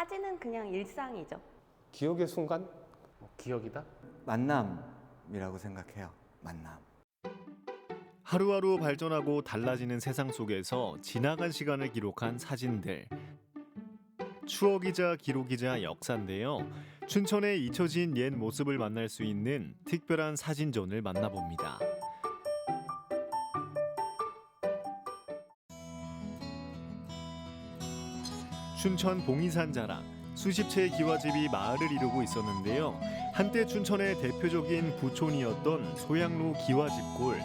사진은 그냥 일상이죠. 기억의 순간? 뭐 기억이다? 만남이라고 생각해요. 만남. 하루하루 발전하고 달라지는 세상 속에서 지나간 시간을 기록한 사진들. 추억이자 기록이자 역사인데요. 춘천에 잊혀진 옛 모습을 만날 수 있는 특별한 사진전을 만나봅니다. 춘천 봉이산 자락 수십 채의 기와집이 마을을 이루고 있었는데요. 한때 춘천의 대표적인 부촌이었던 소양로 기와집골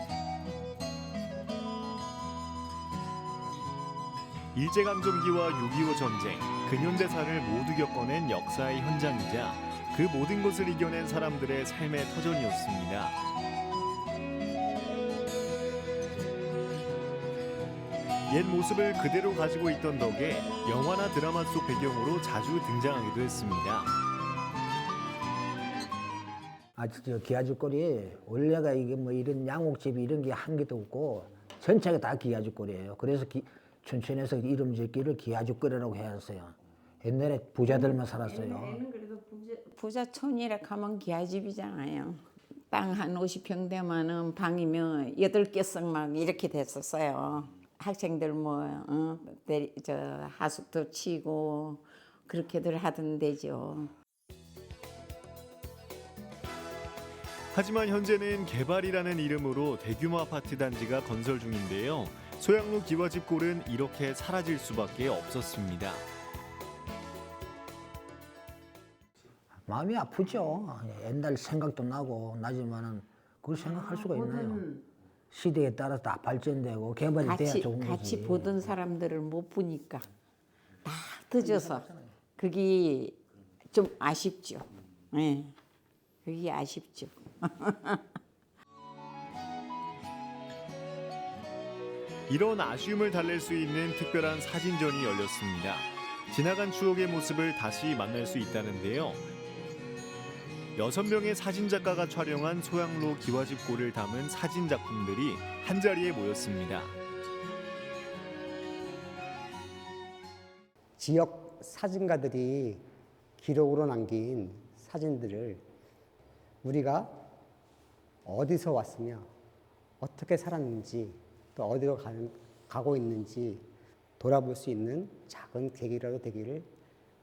일제강점기와 6.25 전쟁, 근현대사를 모두 겪어낸 역사의 현장이자 그 모든 것을 이겨낸 사람들의 삶의 터전이었습니다. 옛 모습을 그대로 가지고 있던 덕에 영화나 드라마 속 배경으로 자주 등장하기도 했습니다. 아주 저 기아죽거리 원래가 이게 뭐 이런 양옥집 이런 게 한 개도 없고 전체가 다 기아죽거리예요. 그래서 기, 춘천에서 이름 짓기를 기아죽거리라고 해왔어요. 옛날에 부자들만 살았어요. 부자촌이라 가면 기아집이잖아요. 땅 한 50평 되면은 방이면 여덟 개씩 막 이렇게 됐었어요. 학생들 뭐 어, 내- 저 하숙도 치고 그렇게들 하던 데죠. 하지만 현재는 개발이라는 이름으로 대규모 아파트 단지가 건설 중인데요. 소양로 기와집 골은 이렇게 사라질 수밖에 없었습니다. 마음이 아프죠. 옛날 생각도 나고 나지만은 그걸 생각할 수가 있나요? 시대에 따라서 다 발전되고 개발이 돼야 같이 좋은 거지. 같이 보던 사람들을 못 보니까 다 늦어서 그게 좀 아쉽죠. 예. 그게 아쉽죠. 이런 아쉬움을 달랠 수 있는 특별한 사진전이 열렸습니다. 지나간 추억의 모습을 다시 만날 수 있다는데요. 여섯 명의 사진 작가가 촬영한 소양로 기와집 골을 담은 사진 작품들이 한 자리에 모였습니다. 지역 사진가들이 기록으로 남긴 사진들을 우리가 어디서 왔으며 어떻게 살았는지 또 어디로 가는, 가고 있는지 돌아볼 수 있는 작은 계기라도 되기를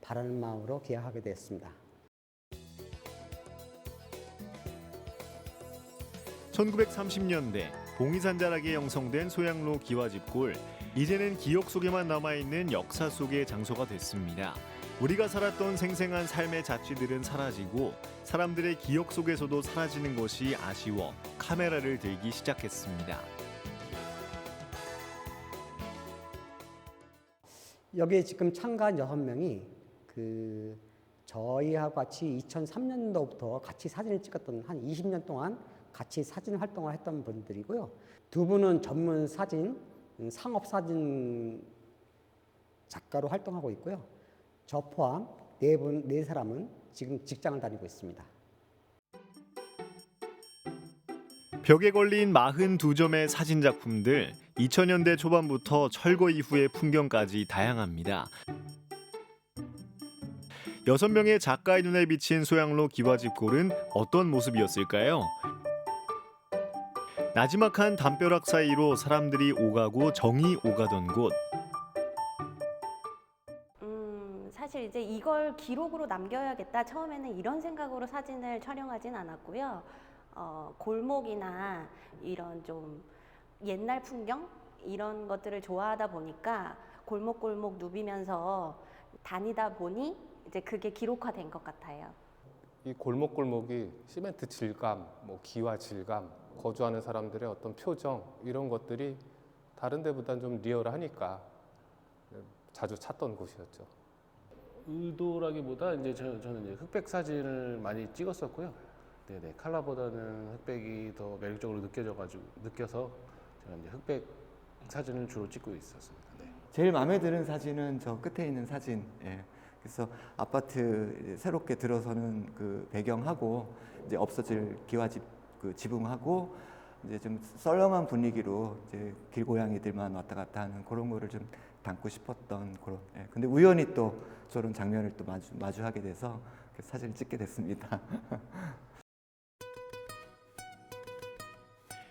바라는 마음으로 기약하게 되었습니다. 1930년대 봉이산 자락에 형성된 소양로 기와집골 이제는 기억 속에만 남아있는 역사 속의 장소가 됐습니다. 우리가 살았던 생생한 삶의 자취들은 사라지고 사람들의 기억 속에서도 사라지는 것이 아쉬워 카메라를 들기 시작했습니다. 여기에 지금 참가한 여섯 명이 그 저희하고 같이 2003년도부터 같이 사진을 찍었던 한 20년 동안 같이 사진 활동을 했던 분들이고요. 두 분은 전문 사진, 음, 상업 사진 작가로 활동하고 있고요. 저 포함 네 분, 네 사람은 지금 직장을 다니고 있습니다. 벽에 걸린 42점의 사진 작품들 2000년대 초반부터 철거 이후의 풍경까지 다양합니다. 여섯 명의 작가의 눈에 비친 소양로 기와집 골은 어떤 모습이었을까요? 나지막한 담벼락 사이로 사람들이 오가고 정이 오가던 곳 음, 사실 이제 이걸 기록으로 남겨야겠다. 처음에는 이런 생각으로 사진을 촬영하진 않았고요. 어, 골목이나 이런 좀 옛날 풍경 이런 것들을 좋아하다 보니까 골목골목 누비면서 다니다 보니 이제 그게 기록화된 것 같아요. 이 골목골목이 시멘트 질감, 뭐 기와 질감, 거주하는 사람들의 어떤 표정 이런 것들이 다른 데보단 좀 리얼하니까 자주 찾던 곳이었죠. 의도라기보다 이제 저, 저는 이제 흑백 사진을 많이 찍었었고요. 네네 칼라보다는 흑백이 더 매력적으로 느껴져가지고 느껴서 제가 이제 흑백 사진을 주로 찍고 있었습니다. 네. 제일 마음에 드는 사진은 저 끝에 있는 사진. 예. 그래서 아파트 새롭게 들어서는 그 배경하고 이제 없어질 기와집 그 지붕하고 이제 좀 썰렁한 분위기로 이제 길고양이들만 왔다 갔다 하는 그런 거를 좀 담고 싶었던 그런. 예. 근데 우연히 또 저런 장면을 또 마주 마주하게 돼서 사진을 찍게 됐습니다.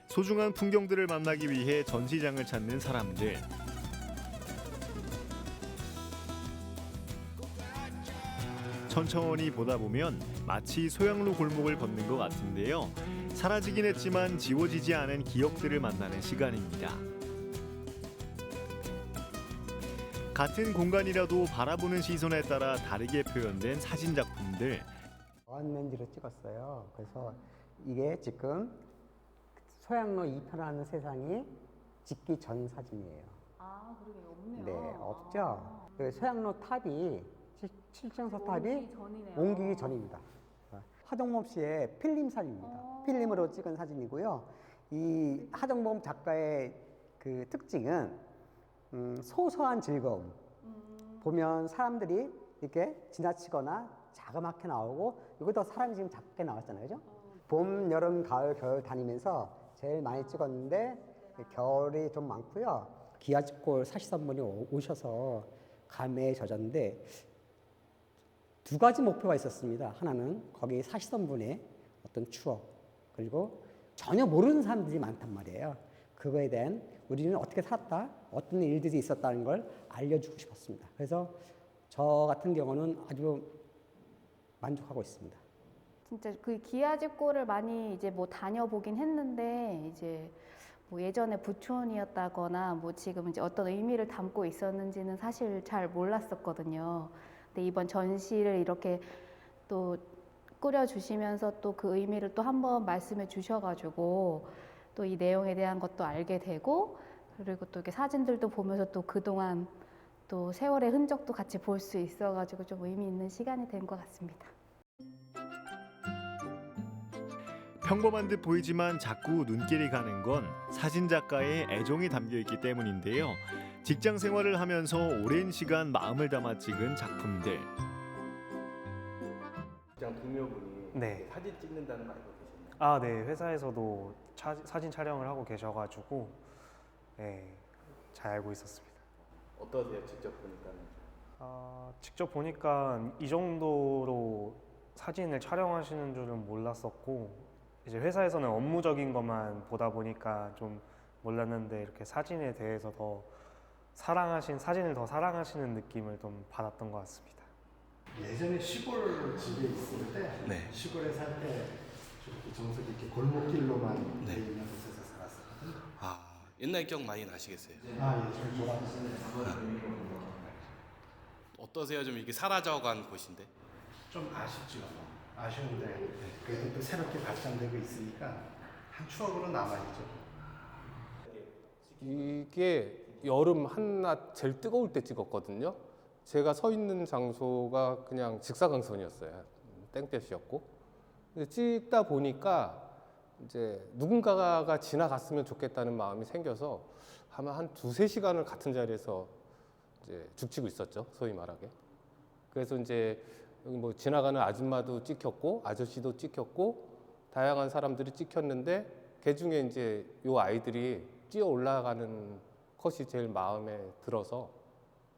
소중한 풍경들을 만나기 위해 전시장을 찾는 사람들. 천천히 보다 보면 마치 소양로 골목을 걷는 것 같은데요. 사라지긴 했지만 지워지지 않은 기억들을 만나는 시간입니다. 같은 공간이라도 바라보는 시선에 따라 다르게 표현된 사진 작품들. 어안렌즈로 찍었어요. 그래서 이게 지금 소양로 이편하는 세상이 짓기 전 사진이에요. 아, 그러게 없네요. 네, 없죠. 그 소양로 탑이 칠- 7층 서 탑이 옮기기 전이네요. 옮기기 전입니다. 하정범 씨의 필름 사진입니다. 필름으로 찍은 사진이고요. 이 하정범 작가의 그 특징은 음, 소소한 즐거움. 보면 사람들이 이렇게 지나치거나 자그맣게 나오고 이것도 사람이 지금 작게 나왔잖아요, 그죠? 봄, 여름, 가을, 겨울 다니면서 제일 많이 찍었는데 겨울이 좀 많고요. 기아집골 사시선분이 오- 오셔서 감회에 젖었는데 두 가지 목표가 있었습니다. 하나는 거기 사시던 분의 어떤 추억 그리고 전혀 모르는 사람들이 많단 말이에요. 그거에 대한 우리는 어떻게 살았다, 어떤 일들이 있었다는 걸 알려주고 싶었습니다. 그래서 저 같은 경우는 아주 만족하고 있습니다. 진짜 그 기아집골을 많이 이제 뭐 다녀보긴 했는데 이제 뭐 예전에 부촌이었다거나 뭐 지금 이제 어떤 의미를 담고 있었는지는 사실 잘 몰랐었거든요. 근데 이번 전시를 이렇게 또 꾸려주시면서 또 그 의미를 또 한번 말씀해 주셔가지고 또 이 내용에 대한 것도 알게 되고 그리고 또 이렇게 사진들도 보면서 또 그동안 또 세월의 흔적도 같이 볼 수 있어가지고 좀 의미 있는 시간이 된 것 같습니다. 평범한 듯 보이지만 자꾸 눈길이 가는 건 사진 작가의 애정이 담겨 있기 때문인데요. 직장 생활을 하면서 오랜 시간 마음을 담아 찍은 작품들. 직장 동료분이 네. 사진 찍는다는 거 알고? 아, 네. 회사에서도 차- 사진 촬영을 하고 계셔가지고 네, 잘 알고 있었습니다. 어떠세요? 직접 보니까는? 아, 직접 보니까 이 정도로 사진을 촬영하시는 줄은 몰랐었고 이제 회사에서는 업무적인 것만 보다 보니까 좀 몰랐는데 이렇게 사진에 대해서 더 사랑하신 사진을 더 사랑하시는 느낌을 좀 받았던 것 같습니다. 예전에 시골 집에 있을 때 네. 시골에 살 때 이렇게 정석 이렇게 골목길로만 네. 돼 있는 곳에서 살았었거든요. 아 옛날 기억 많이 나시겠어요? 아, 예, 좀 좋아했어요. 어떠세요? 좀 이렇게 사라져간 곳인데? 좀 아쉽죠. 아쉬운데 그래도 또 새롭게 발전되고 있으니까 한 추억으로 남아있죠. 이게 여름 한낮 제일 뜨거울 때 찍었거든요. 제가 서 있는 장소가 그냥 직사광선이었어요. 땡볕이었고. 찍다 보니까 이제 누군가가 지나갔으면 좋겠다는 마음이 생겨서 아마 한 두세 시간을 같은 자리에서 이제 죽치고 있었죠. 소위 말하게. 그래서 이제 뭐 지나가는 아줌마도 찍혔고 아저씨도 찍혔고 다양한 사람들이 찍혔는데 그 중에 이제 요 아이들이 뛰어 올라가는 컷이 제일 마음에 들어서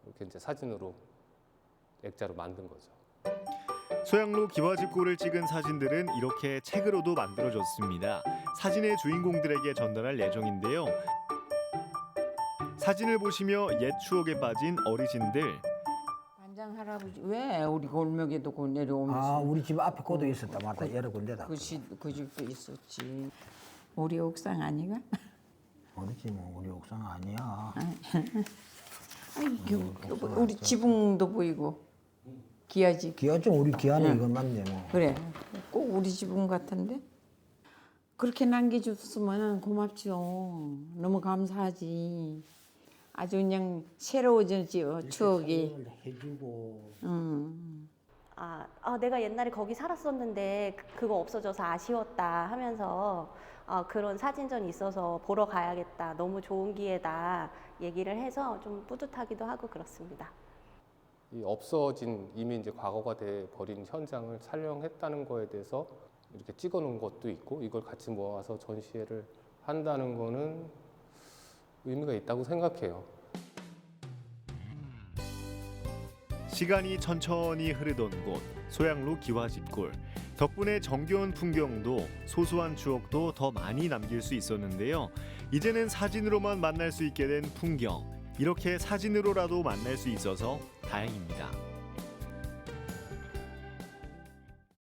이렇게 이제 사진으로 액자로 만든 거죠. 소양로 기와집골을 찍은 사진들은 이렇게 책으로도 만들어졌습니다. 사진의 주인공들에게 전달할 예정인데요. 사진을 보시며 옛 추억에 빠진 어르신들 반장 할아버지 왜 우리 골목에도 그 내려오면서 아 우리 집 앞에 고도 있었다 맞다 여러 군데다. 그, 시, 그 집도 있었지. 우리 옥상 아니가? 어디지 뭐 우리 옥상 아니야. 아이, 그, 그, 우리 지붕도 보이고 기아집. 기아 좀 우리 기아는 응. 이건 맞네 뭐. 그래. 꼭 우리 지붕 같은데? 그렇게 남겨줬으면 고맙죠. 너무 감사하지. 아주 그냥 새로워졌지요, 추억이. 해주고. 음. 아, 아, 내가 옛날에 거기 살았었는데 그- 그거 없어져서 아쉬웠다 하면서 아, 그런 사진전이 있어서 보러 가야겠다. 너무 좋은 기회다. 얘기를 해서 좀 뿌듯하기도 하고 그렇습니다. 이 없어진 이미 이제 과거가 돼 버린 현장을 촬영했다는 거에 대해서 이렇게 찍어 놓은 것도 있고 이걸 같이 모아서 전시회를 한다는 거는 의미가 있다고 생각해요. 시간이 천천히 흐르던 곳 소양로 기와집골 덕분에 정겨운 풍경도 소소한 추억도 더 많이 남길 수 있었는데요. 이제는 사진으로만 만날 수 있게 된 풍경 이렇게 사진으로라도 만날 수 있어서 다행입니다.